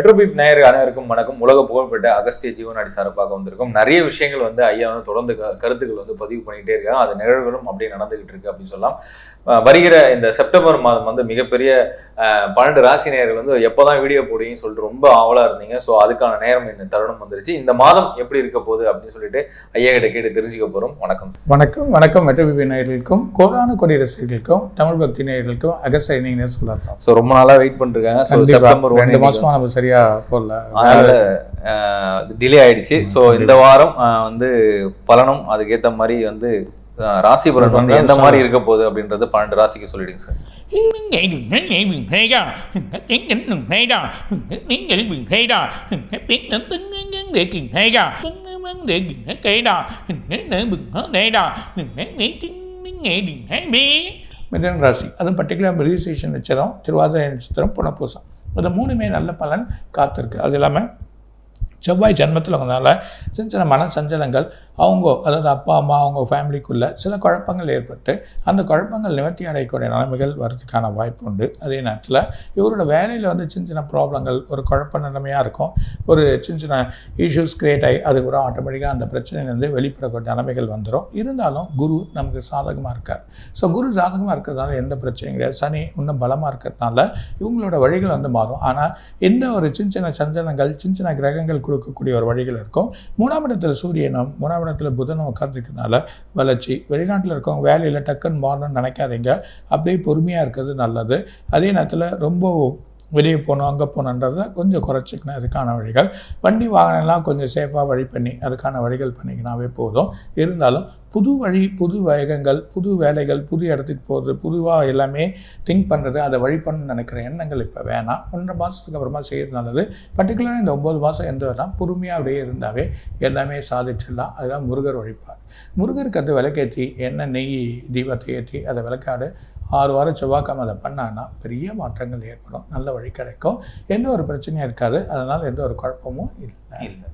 மெட்ரோபீப் நேயர் அனைவருக்கும் வணக்கம். உலக புகழ்பெற்ற அகஸ்திய ஜீவனாடி சார்பாக வந்திருக்கும். நிறைய விஷயங்கள் வந்து ஐயா வந்து தொடர்ந்து கருத்துக்கள் வந்து பதிவு பண்ணிக்கிட்டே இருக்காங்க. அது நிகழ்வுகளும் அப்படியே நடந்துகிட்டு இருக்கு அப்படின்னு சொல்லலாம். வருகிற இந்த செப்டம்பர் மாதம் வந்து மிகப்பெரிய பன்னெண்டு ராசி நேயர்கள் வந்து எப்போதான் வீடியோ போடுவீங்கன்னு சொல்லிட்டு ரொம்ப ஆவலா இருந்தீங்க. ஸோ அதுக்கான நேரம் இந்த தருணம் வந்துருச்சு. இந்த மாதம் எப்படி இருக்க போகுது அப்படின்னு சொல்லிட்டு ஐயா கிட்ட கேட்டு தெரிஞ்சுக்க போறோம். வணக்கம். வணக்கம். வணக்கம். மெட்ரோபிபி நேயர்களுக்கும் கோடான கொடி ரசிகர்களுக்கும் தமிழ் பக்தி நேயர்களுக்கும் அகசைனிங்கன்னு சொல்லலாம் ஸோ ரொம்ப நாளா வெயிட் பண்ணிருக்காங்க செப்டம்பர் ரெண்டு மாசமா நம்ம சரியா போடல. அதனால டிலே ஆயிடுச்சு. ஸோ இந்த வாரம் வந்து பலனும் அதுக்கேற்ற மாதிரி வந்து ராசி பலன் வந்து எந்த மாதிரி இருக்க போகுது அப்படின்றது பன்னெண்டு ராசிக்கு சொல்லிடுங்க சார். மிதன் ராசி. அதுவும் பர்டிகுலர் ரிஜிஸ்ட்ரேஷன் நட்சத்திரம் திருவாதிரை நட்சத்திரம் புனப்பூசம் இந்த மூணுமே நல்ல பலன் காத்திருக்கு. அது இல்லாமல் செவ்வாய் ஜென்மத்தில் வந்தனால சின்ன சின்ன மன சஞ்சலங்கள் அவங்க அதாவது அப்பா அம்மா அவங்க ஃபேமிலிக்குள்ளே சில குழப்பங்கள் ஏற்பட்டு அந்த குழப்பங்கள் நிவர்த்தி அடையக்கூடிய நிலைமைகள் வரதுக்கான வாய்ப்பு உண்டு. அதே நேரத்தில் இவரோட வேலையில் வந்து சின்ன சின்ன ப்ராப்ளங்கள் ஒரு குழப்ப நிலைமையாக இருக்கும். ஒரு சின்ன சின்ன இஷ்யூஸ் கிரியேட் ஆகி அது கூட ஆட்டோமேட்டிக்காக அந்த பிரச்சனையிலேருந்து வெளிப்படக்கூடிய நிலைமைகள் வந்துடும் இருந்தாலும் குரு நமக்கு சாதகமாக இருக்கார். ஸோ குரு சாதகமாக இருக்கிறதுனால எந்த பிரச்சனையும் கிடையாது. சனி இன்னும் பலமாக இருக்கிறதுனால இவங்களோட வழிகள் வந்து மாறும். ஆனால் என்ன ஒரு சின்ன சின்ன சஞ்சலங்கள் சின்ன சின்ன கிரகங்கள் கொடுக்கக்கூடிய ஒரு வழிகள் இருக்கும். மூணாம் இடத்தில் சூரியனும் மூணாம் இடத்துல புதன் உட்காந்துருக்கனால வளர்ச்சி. வெளிநாட்டில் இருக்கவங்க வேலையில் டக்குன்னு மாறணும்னு நினைக்காதீங்க. அப்படியே பொறுமையாக இருக்கிறது நல்லது. அதே நேரத்தில் ரொம்ப வெளியே போகணும் அங்கே போகணுன்றதை கொஞ்சம் குறைச்சிக்கணும். அதுக்கான வழிகள். வண்டி வாகனம்லாம் கொஞ்சம் சேஃபாக வழி பண்ணி அதுக்கான வழிகள் பண்ணிக்கினாவே போதும். இருந்தாலும் புது வழி புது வேகங்கள் புது வேலைகள் புது இடத்துக்கு போகிறது புதுவாக எல்லாமே திங்க் பண்ணுறது அதை வழி பண்ணணும்னு நினைக்கிற எண்ணங்கள் இப்போ வேணாம். ஒன்றரை மாதத்துக்கு அப்புறமா செய்யறது நல்லது. பர்டிகுலராக இந்த ஒம்பது மாதம் எந்த தான் பொறுமையாக அப்படியே இருந்தாவே எல்லாமே சாதிச்சிடலாம். அதுதான் முருகர் வழிபாடு. முருகருக்கு அந்த விளக்கேற்றி எண்ணெய் நெய் தீபத்தை ஏற்றி அதை விளக்காடு. ஆறு வாரம் செவ்வாய்க்கிழமை அதை பண்ணான்னா பெரிய மாற்றங்கள் ஏற்படும். நல்ல வழி கிடைக்கும். எந்த ஒரு பிரச்சனையும் இருக்காது. அதனால் எந்த ஒரு குழப்பமும் இல்லை. இல்லை.